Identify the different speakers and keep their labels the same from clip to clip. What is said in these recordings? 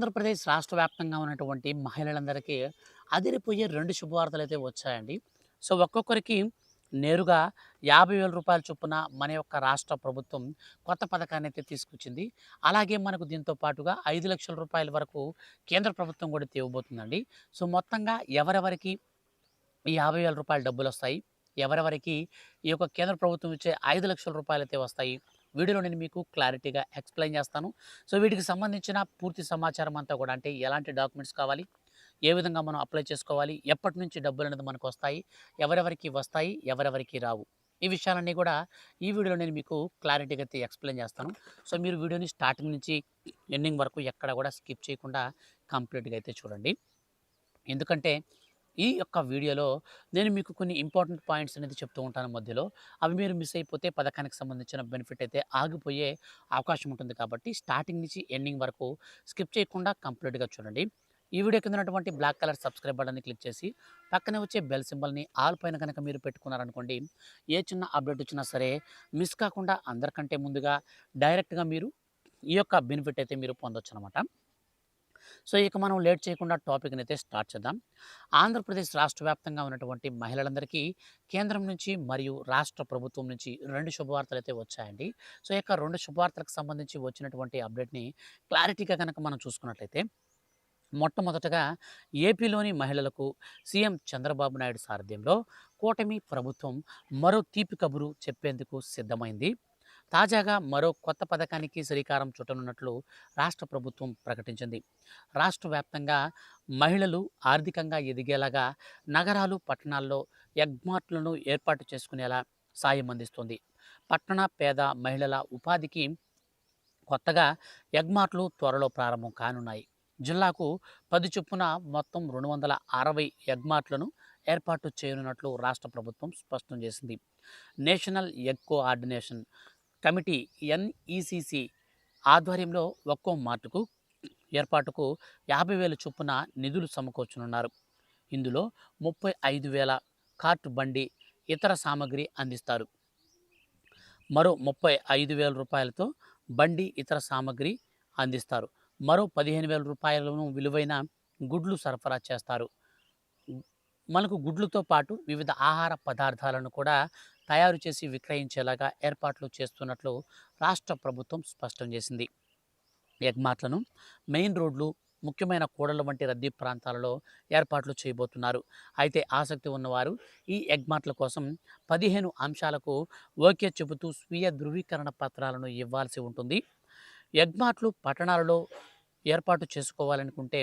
Speaker 1: ఆంధ్రప్రదేశ్ రాష్ట్ర వ్యాప్తంగా ఉన్నటువంటి మహిళలందరికీ అదిరిపోయే రెండు శుభవార్తలు అయితే వచ్చాయండి. సో ఒక్కొక్కరికి నేరుగా యాభై వేల రూపాయల చొప్పున మన యొక్క రాష్ట్ర ప్రభుత్వం కొత్త పథకాన్ని అయితే తీసుకొచ్చింది. అలాగే మనకు దీంతో పాటుగా ఐదు లక్షల రూపాయల వరకు కేంద్ర ప్రభుత్వం కూడా తేవబోతుందండి సో మొత్తంగా ఎవరెవరికి ఈ యాభై వేల రూపాయల డబ్బులు వస్తాయి ఎవరెవరికి ఈ యొక్క కేంద్ర ప్రభుత్వం ఇచ్చే ఐదు లక్షల రూపాయలు అయితే వస్తాయి? వీడియోలో నేను మీకు క్లారిటీగా ఎక్స్ప్లెయిన్ చేస్తాను. సో వీటికి సంబంధించిన పూర్తి సమాచారం అంతా కూడా అంటే ఎలాంటి డాక్యుమెంట్స్ కావాలి ఏ విధంగా మనం అప్లై చేసుకోవాలి ఎప్పటి నుంచి డబ్బులు అనేది మనకు వస్తాయి ఎవరెవరికి వస్తాయి ఎవరెవరికి రావు ఈ విషయాలన్నీ కూడా ఈ వీడియోలో నేను మీకు క్లారిటీగా అయితే ఎక్స్ప్లెయిన్ చేస్తాను. సో మీరు వీడియోని స్టార్టింగ్ నుంచి ఎండింగ్ వరకు ఎక్కడ కూడా స్కిప్ చేయకుండా కంప్లీట్గా అయితే చూడండి. ఎందుకంటే ఈ యొక్క వీడియోలో నేను మీకు కొన్ని ఇంపార్టెంట్ పాయింట్స్ అనేది చెప్తూ ఉంటాను మధ్యలో. అవి మీరు మిస్ అయిపోతే పథకానికి సంబంధించిన బెనిఫిట్ అయితే ఆగిపోయే అవకాశం ఉంటుంది కాబట్టి స్టార్టింగ్ నుంచి ఎండింగ్ వరకు స్కిప్ చేయకుండా కంప్లీట్గా చూడండి. ఈ వీడియో కింద ఉన్నటువంటి బ్లాక్ కలర్ సబ్స్క్రైబ్ బటన్ని క్లిక్ చేసి పక్కనే వచ్చే బెల్ సింబల్ని ఆల్ పైన కనుక మీరు పెట్టుకున్నారనుకోండి ఏ చిన్న అప్డేట్ వచ్చినా సరే మిస్ కాకుండా అందరికంటే ముందుగా డైరెక్ట్గా మీరు ఈ యొక్క బెనిఫిట్ అయితే మీరు పొందొచ్చు అనమాట సో ఇక మనం లేట్ చేయకుండా టాపిక్ని అయితే స్టార్ట్ చేద్దాం. ఆంధ్రప్రదేశ్ రాష్ట్ర వ్యాప్తంగా ఉన్నటువంటి మహిళలందరికీ కేంద్రం నుంచి మరియు రాష్ట్ర ప్రభుత్వం నుంచి రెండు శుభవార్తలు అయితే వచ్చాయండి. సో ఇక రెండు శుభవార్తలకు సంబంధించి వచ్చినటువంటి అప్డేట్ని క్లారిటీగా కనుక మనం చూసుకున్నట్లయితే మొట్టమొదటగా ఏపీలోని మహిళలకు సీఎం చంద్రబాబు నాయుడు సారథ్యంలో కూటమి ప్రభుత్వం మరో తీపి కబురు చెప్పేందుకు సిద్ధమైంది. తాజాగా మరో కొత్త పథకానికి శ్రీకారం చుట్టనున్నట్లు రాష్ట్ర ప్రభుత్వం ప్రకటించింది. రాష్ట్ర వ్యాప్తంగా మహిళలు ఆర్థికంగా ఎదిగేలాగా నగరాలు పట్టణాల్లో ఎగ్మార్ట్లను ఏర్పాటు చేసుకునేలా సాయం అందిస్తుంది. పట్టణ పేద మహిళల ఉపాధికి కొత్తగా ఎగ్మార్ట్లు త్వరలో ప్రారంభం కానున్నాయి. జిల్లాకు పది చొప్పున మొత్తం రెండు వందల అరవై ఎగ్మార్ట్లను ఏర్పాటు చేయనున్నట్లు రాష్ట్ర ప్రభుత్వం స్పష్టం చేసింది. National egg coordination committee NECC ఆధ్వర్యంలో ఒక్కో మార్టుకు ఏర్పాటుకు యాభై వేల చొప్పున నిధులు సమకూర్చనున్నారు. ఇందులో ముప్పై ఐదు వేల కార్ట్ బండి ఇతర సామాగ్రి అందిస్తారు. మరో ముప్పై ఐదు వేల రూపాయలతో బండి ఇతర సామాగ్రి అందిస్తారు. మరో పదిహేను వేల రూపాయలను విలువైన గుడ్లు సరఫరా చేస్తారు. మనకు గుడ్లతో పాటు వివిధ ఆహార పదార్థాలను కూడా తయారు చేసి విక్రయించేలాగా ఏర్పాట్లు చేస్తున్నట్లు రాష్ట్ర ప్రభుత్వం స్పష్టం చేసింది. ఎగ్మార్ట్లను మెయిన్ రోడ్లు ముఖ్యమైన కూడళ్ళ వంటి రద్దీ ప్రాంతాలలో ఏర్పాట్లు చేయబోతున్నారు. అయితే ఆసక్తి ఉన్నవారు ఈ ఎగ్మార్ట్ల కోసం పదిహేను అంశాలకు ఓకే చెబుతూ స్వీయ ధృవీకరణ పత్రాలను ఇవ్వాల్సి ఉంటుంది. ఎగ్మార్ట్లు పట్టణాలలో ఏర్పాటు చేసుకోవాలనుకుంటే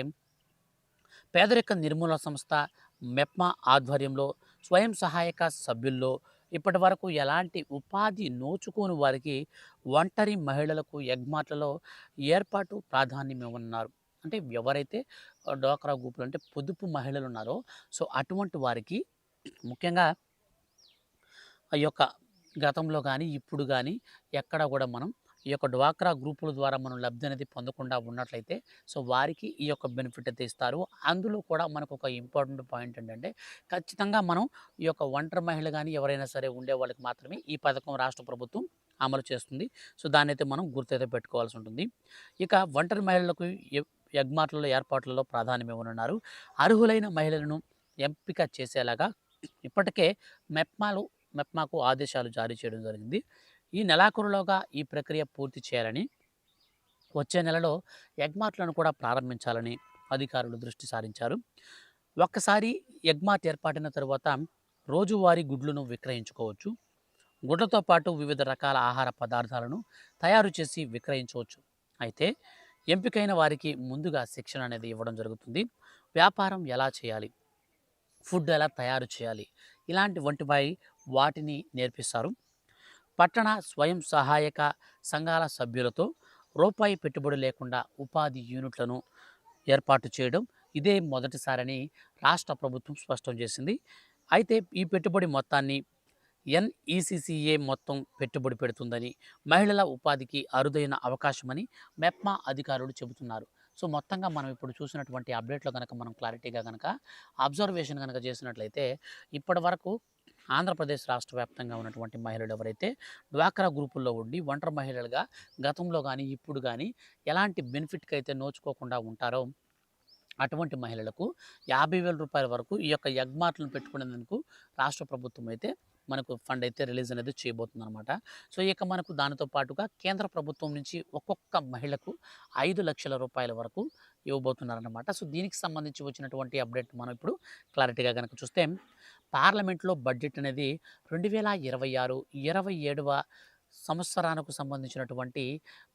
Speaker 1: పేదరిక నిర్మూలన సంస్థ మెప్మా ఆధ్వర్యంలో స్వయం సహాయక సభ్యుల్లో ఇప్పటి వరకు ఎలాంటి ఉపాధి నోచుకోని వారికి ఒంటరి మహిళలకు ఎగ్మార్ట్లలో ఏర్పాటు ప్రాధాన్యం ఇవ్వనున్నారు అంటే ఎవరైతే డోక్రా గ్రూపులు అంటే పొదుపు మహిళలు ఉన్నారో సో అటువంటి వారికి ముఖ్యంగా ఆ యొక్క గతంలో కానీ ఇప్పుడు కానీ ఎక్కడ కూడా మనం ఈ యొక్క డ్వాక్రా గ్రూపుల ద్వారా మనం లబ్ధి అనేది పొందకుండా ఉన్నట్లయితే సో వారికి ఈ యొక్క బెనిఫిట్ అయితే ఇస్తారు. అందులో కూడా మనకు ఒక ఇంపార్టెంట్ పాయింట్ ఏంటంటే ఖచ్చితంగా మనం ఈ యొక్క ఒంటరి మహిళ కానీ ఎవరైనా సరే ఉండే వాళ్ళకి మాత్రమే ఈ పథకం రాష్ట్ర ప్రభుత్వం అమలు చేస్తుంది. సో దాన్ని అయితే మనం గుర్తైతే పెట్టుకోవాల్సి ఉంటుంది. ఇక ఒంటరి మహిళలకు ఎ- ఏర్పాట్లలో ప్రాధాన్యం ఇవ్వనున్నారు. అర్హులైన మహిళలను ఎంపిక చేసేలాగా ఇప్పటికే మెప్మాలు మెప్మాకు ఆదేశాలు జారీ చేయడం జరిగింది. ఈ నెలాఖరులోగా ఈ ప్రక్రియ పూర్తి చేయాలని వచ్చే నెలలో ఎగ్మార్ట్లను కూడా ప్రారంభించాలని అధికారులు దృష్టి సారించారు. ఒక్కసారి ఎగ్మార్ట్ ఏర్పాటైన తరువాత రోజువారీ గుడ్లను విక్రయించుకోవచ్చు. గుడ్లతో పాటు వివిధ రకాల ఆహార పదార్థాలను తయారు చేసి విక్రయించవచ్చు. అయితే ఎంపికైన వారికి ముందుగా శిక్షణ అనేది ఇవ్వడం జరుగుతుంది. వ్యాపారం ఎలా చేయాలి? ఫుడ్ ఎలా తయారు చేయాలి? ఇలాంటి వంటిపై వాటిని నేర్పిస్తారు. పట్టణ స్వయం సహాయక సంఘాల సభ్యులతో రూపాయి పెట్టుబడి లేకుండా ఉపాధి యూనిట్లను ఏర్పాటు చేయడం ఇదే మొదటిసారని రాష్ట్ర ప్రభుత్వం స్పష్టం చేసింది. అయితే ఈ పెట్టుబడి మొత్తాన్ని ఎన్ఈసిసిఏ మొత్తం పెట్టుబడి పెడుతుందని మహిళల ఉపాధికి అరుదైన అవకాశమని మెప్మా అధికారులు చెబుతున్నారు. సో మొత్తంగా మనం ఇప్పుడు చూసినటువంటి అప్డేట్లో కనుక మనం క్లారిటీగా కనుక అబ్జర్వేషన్ కనుక చేసినట్లయితే ఇప్పటి వరకు ఆంధ్రప్రదేశ్ రాష్ట్ర వ్యాప్తంగా ఉన్నటువంటి మహిళలు ఎవరైతే డ్వాక్రా గ్రూపుల్లో ఉండి ఒంటరి మహిళలుగా గతంలో కానీ ఇప్పుడు కానీ ఎలాంటి బెనిఫిట్కి అయితే నోచుకోకుండా ఉంటారో అటువంటి మహిళలకు యాభై వేల రూపాయల వరకు ఈ యొక్క యగ్మార్ట్లను పెట్టుకునేందుకు రాష్ట్ర ప్రభుత్వం అయితే మనకు ఫండ్ అయితే రిలీజ్ అనేది చేయబోతుంది అనమాట సో ఇక మనకు దానితో పాటుగా కేంద్ర ప్రభుత్వం నుంచి ఒక్కొక్క మహిళకు ఐదు లక్షల రూపాయల వరకు ఇవ్వబోతున్నారన్నమాట. సో దీనికి సంబంధించి వచ్చినటువంటి అప్డేట్ మనం ఇప్పుడు క్లారిటీగా కనుక చూస్తే పార్లమెంట్లో బడ్జెట్ అనేది రెండు వేల ఇరవై ఆరు ఇరవై ఏడవ సంవత్సరానికి సంబంధించినటువంటి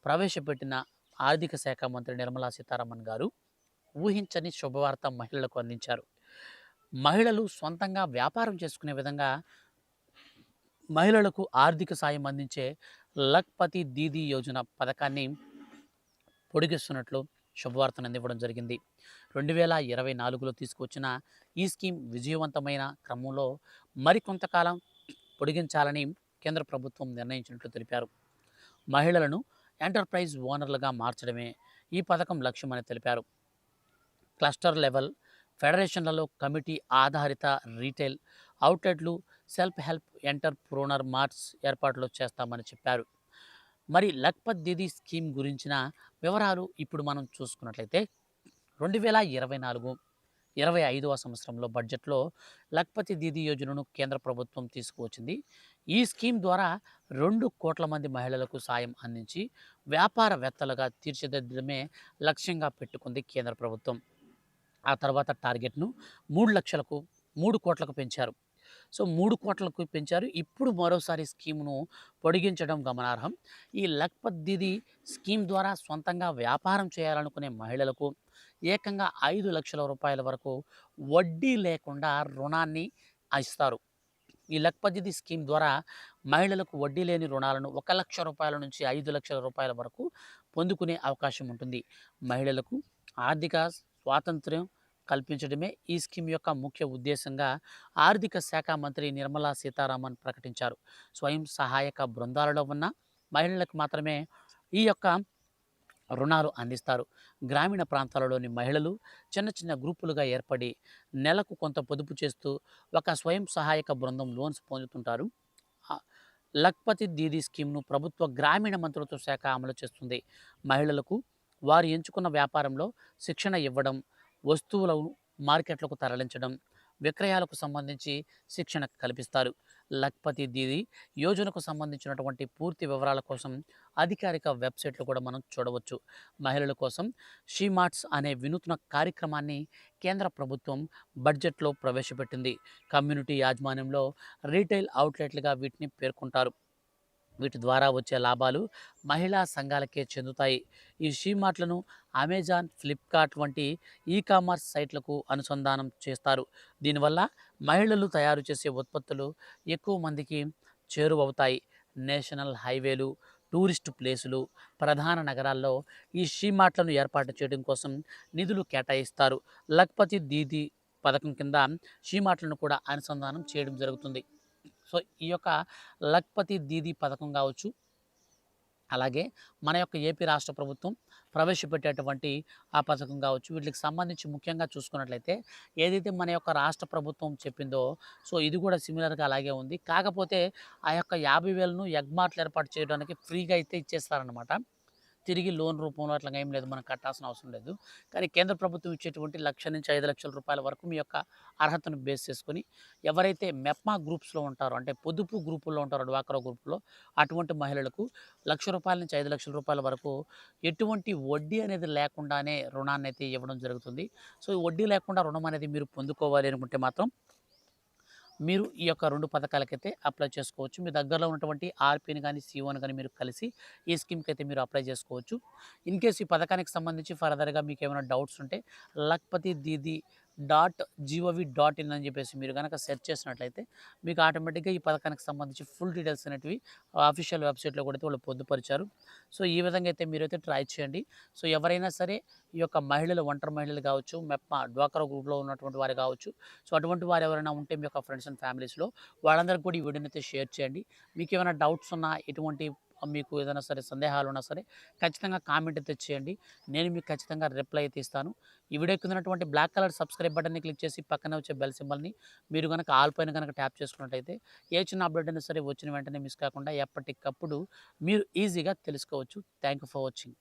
Speaker 1: ప్రవేశపెట్టిన ఆర్థిక శాఖ మంత్రి నిర్మలా సీతారామన్ గారు ఊహించని శుభవార్త మహిళలకు అందించారు. మహిళలు సొంతంగా వ్యాపారం చేసుకునే విధంగా మహిళలకు ఆర్థిక సాయం అందించే లక్పతి దీదీ యోజన పథకాన్ని పొడిగిస్తున్నట్లు శుభవార్తను అందివ్వడం జరిగింది. రెండు వేల ఇరవై నాలుగులో తీసుకొచ్చిన ఈ స్కీమ్ విజయవంతమైన క్రమంలో మరికొంతకాలం పొడిగించాలని కేంద్ర ప్రభుత్వం నిర్ణయించినట్లు తెలిపారు. మహిళలను ఎంటర్ప్రైజ్ ఓనర్లుగా మార్చడమే ఈ పథకం లక్ష్యమని తెలిపారు. క్లస్టర్ లెవెల్ ఫెడరేషన్లలో కమిటీ ఆధారిత రీటైల్ అవుట్లెట్లు సెల్ఫ్ హెల్ప్ ఎంటర్ప్రోనర్ మార్ట్స్ ఏర్పాట్లు చేస్తామని చెప్పారు. మరి లక్పత్ దీదీ స్కీమ్ గురించిన వివరాలు ఇప్పుడు మనం చూసుకున్నట్లయితే రెండు వేల ఇరవై నాలుగు ఇరవై ఐదవ సంవత్సరంలో బడ్జెట్లో లక్పతి దీదీ యోజనను కేంద్ర ప్రభుత్వం తీసుకువచ్చింది. ఈ స్కీమ్ ద్వారా రెండు కోట్ల మంది మహిళలకు సాయం అందించి వ్యాపారవేత్తలుగా తీర్చిదిద్దడమే లక్ష్యంగా పెట్టుకుంది కేంద్ర ప్రభుత్వం. ఆ తర్వాత టార్గెట్ను మూడు లక్షలకు మూడు కోట్లకు పెంచారు. సో మూడు కోట్లకు పెంచారు. ఇప్పుడు మరోసారి స్కీమ్ను పొడిగించడం గమనార్హం. ఈ లక్పత్ దీది స్కీమ్ ద్వారా సొంతంగా వ్యాపారం చేయాలనుకునే మహిళలకు ఏకంగా ఐదు లక్షల రూపాయల వరకు వడ్డీ లేకుండా రుణాన్ని ఇస్తారు. ఈ లక్పత్ స్కీమ్ ద్వారా మహిళలకు వడ్డీ లేని రుణాలను ఒక లక్ష రూపాయల నుంచి ఐదు లక్షల రూపాయల వరకు పొందుకునే అవకాశం ఉంటుంది. మహిళలకు ఆర్థిక స్వాతంత్ర్యం కల్పించడమే ఈ స్కీమ్ యొక్క ముఖ్య ఉద్దేశంగా ఆర్థిక శాఖ మంత్రి నిర్మలా సీతారామన్ ప్రకటించారు. స్వయం సహాయక బృందాలలో ఉన్న మహిళలకు మాత్రమే ఈ యొక్క రుణాలు అందిస్తారు. గ్రామీణ ప్రాంతాలలోని మహిళలు చిన్న చిన్న గ్రూపులుగా ఏర్పడి నెలకు కొంత పొదుపు చేస్తూ ఒక స్వయం సహాయక బృందం లోన్స్ పొందుతుంటారు. లక్పతి దీదీ స్కీమ్ను ప్రభుత్వ గ్రామీణ మంత్రిత్వ శాఖ అమలు చేస్తుంది. మహిళలకు వారు ఎంచుకున్న వ్యాపారంలో శిక్షణ ఇవ్వడం వస్తువులను మార్కెట్లకు తరలించడం విక్రయాలకు సంబంధించి శిక్షణ కల్పిస్తారు. లక్పతి దీది యోజనకు సంబంధించినటువంటి పూర్తి వివరాల కోసం అధికారిక వెబ్సైట్లు కూడా మనం చూడవచ్చు. మహిళల కోసం షీమార్ట్స్ అనే వినూత్న కార్యక్రమాన్ని కేంద్ర ప్రభుత్వం బడ్జెట్లో ప్రవేశపెట్టింది. కమ్యూనిటీ యాజమాన్యంలో రీటైల్ అవుట్లెట్లుగా వీటిని పేర్కొంటారు. వీటి ద్వారా వచ్చే లాభాలు మహిళా సంఘాలకే చెందుతాయి. ఈ షీమార్ట్లను అమెజాన్ ఫ్లిప్కార్ట్ వంటి ఈ కామర్స్ సైట్లకు అనుసంధానం చేస్తారు. దీనివల్ల మహిళలు తయారు చేసే ఉత్పత్తులు ఎక్కువ మందికి చేరువవుతాయి. నేషనల్ హైవేలు టూరిస్ట్ ప్లేసులు ప్రధాన నగరాల్లో ఈ షీమార్ట్లను ఏర్పాటు చేయడం కోసం నిధులు కేటాయిస్తారు. లక్పతి దీదీ పథకం కింద షీమార్ట్లను కూడా అనుసంధానం చేయడం జరుగుతుంది. సో ఈ యొక్క లక్పతి దీదీ పథకం కావచ్చు అలాగే మన యొక్క ఏపీ రాష్ట్ర ప్రభుత్వం ప్రవేశపెట్టేటువంటి ఆ పథకం కావచ్చు. వీటికి సంబంధించి ముఖ్యంగా చూసుకున్నట్లయితే ఏదైతే మన యొక్క రాష్ట్ర ప్రభుత్వం చెప్పిందో సో ఇది కూడా సిమిలర్గా అలాగే ఉంది. కాకపోతే ఆ యొక్క యాభై వేలను ఎగ్మార్ట్లు ఏర్పాటు చేయడానికి ఫ్రీగా అయితే ఇచ్చేస్తారనమాట తిరిగి లోన్ రూపంలో అట్లా ఏం లేదు. మనం కట్టాల్సిన అవసరం లేదు. కానీ కేంద్ర ప్రభుత్వం ఇచ్చేటువంటి లక్ష నుంచి ఐదు లక్షల రూపాయల వరకు మీ యొక్క అర్హతను బేస్ చేసుకొని ఎవరైతే మెప్మా గ్రూప్స్లో ఉంటారో అంటే పొదుపు గ్రూపుల్లో ఉంటారో డ్వాక్రా గ్రూపులో అటువంటి మహిళలకు లక్ష రూపాయల నుంచి ఐదు లక్షల రూపాయల వరకు ఎటువంటి వడ్డీ అనేది లేకుండానే రుణాన్ని అయితే ఇవ్వడం జరుగుతుంది. సో వడ్డీ లేకుండా రుణం అనేది మీరు పొందుకోవాలి అనుకుంటే మాత్రం మీరు ఈ యొక్క రెండు పథకాలకైతే అప్లై చేసుకోవచ్చు. మీ దగ్గరలో ఉన్నటువంటి ఆర్పీని కానీ సీఓని కానీ మీరు కలిసి ఈ స్కీమ్కి అయితే మీరు అప్లై చేసుకోవచ్చు. ఇన్ కేస్ ఈ పథకానికి సంబంధించి ఫర్దర్గా మీకు ఏమైనా డౌట్స్ ఉంటే Lakhpati Didi dot GOV dot in అని చెప్పేసి మీరు కనుక సెర్చ్ చేసినట్లయితే మీకు ఆటోమేటిక్గా ఈ పథకానికి సంబంధించి ఫుల్ డీటెయిల్స్ అనేటివి అఫీషియల్ వెబ్సైట్లో కూడా అయితే వాళ్ళు పొందుపరిచారు. సో ఈ విధంగా అయితే మీరైతే ట్రై చేయండి. సో ఎవరైనా సరే ఈ యొక్క మహిళలు ఒంటరి మహిళలు కావచ్చు మెప్ప డ్వాక్రా గ్రూప్లో ఉన్నటువంటి వారు కావచ్చు సో అటువంటి వారు ఎవరైనా ఉంటే మీ యొక్క ఫ్రెండ్స్ అండ్ ఫ్యామిలీస్లో వాళ్ళందరికీ కూడా ఈ వీడియోని అయితే షేర్ చేయండి. మీకు ఏమైనా డౌట్స్ ఉన్నా ఎటువంటి మీకు ఏదైనా సరే సందేహాలు ఉన్నా సరే ఖచ్చితంగా కామెంట్ అయితే చేయండి. నేను మీకు ఖచ్చితంగా రిప్లై అయితే ఇస్తాను. ఈ వీడియో కింద ఉన్నటువంటి బ్లాక్ కలర్ సబ్స్క్రైబ్ బటన్ని క్లిక్ చేసి పక్కనే వచ్చే బెల్ సింబల్ని మీరు కనుక ఆల్ పైన కనుక ట్యాప్ చేసుకున్నట్టయితే ఏ చిన్న అప్డేట్ అయినా సరే వచ్చిన వెంటనే మిస్ కాకుండా ఎప్పటికప్పుడు మీరు ఈజీగా తెలుసుకోవచ్చు. Thank you for watching